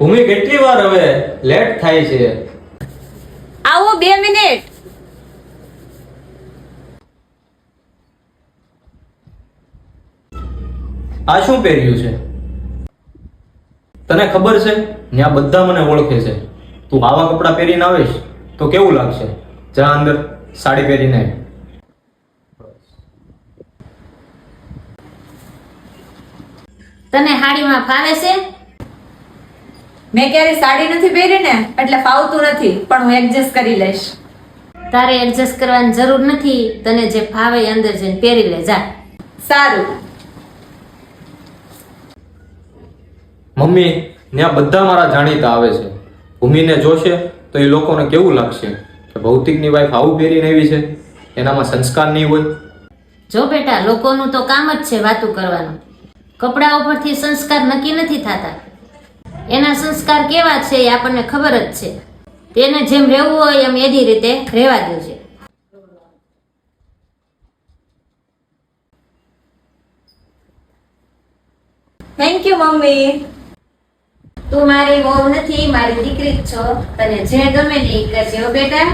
ભૂમિ કેટલી વાર હવે લેટ થાય છે? આવો બે મિનિટ. આ શું પહેર્યું છે? તને ખબર છે? ત્યાં બધા મને ઓળખે છે. તું આવા કપડાં પહેરીને આવીશ તો કેવું લાગશે? જા અંદર સાડી પહેરીને. તને હાડીમાં ફાવે છે? મેં ક્યારે સાડી નથી પહેરી ને એટલે ફાવતું નથી પણ હું એડજસ્ટ કરી લઈશ. તારે એડજસ્ટ કરવાની જરૂર નથી તને જે ફાવે અંદર જઈને પહેરી લે જા. સારું. મમ્મી ત્યાં બધા મારા જાણીતા આવે છે. ભૂમિને જોશે તો એ લોકોને કેવું લાગશે કે ભૌતિકની વાઈફ આવું પહેરીને આવી છે? એનામાં સંસ્કાર નહીં હોય? જો બેટા લોકોનું તો કામ જ છે વાતું કરવાનું. કપડા ઉપરથી સંસ્કાર નક્કી નથી થતા. એના સંસ્કાર કેવા છે એ આપણને ખબર જ છે. તેને જેમ રહેવું હોય એમ એની રીતે રહેવા દેજે થેન્ક યુ મમ્મી. તું મારી વહુ નથી મારી દીકરી જ છો. તને જે ગમે ને એ કરજે બેટા.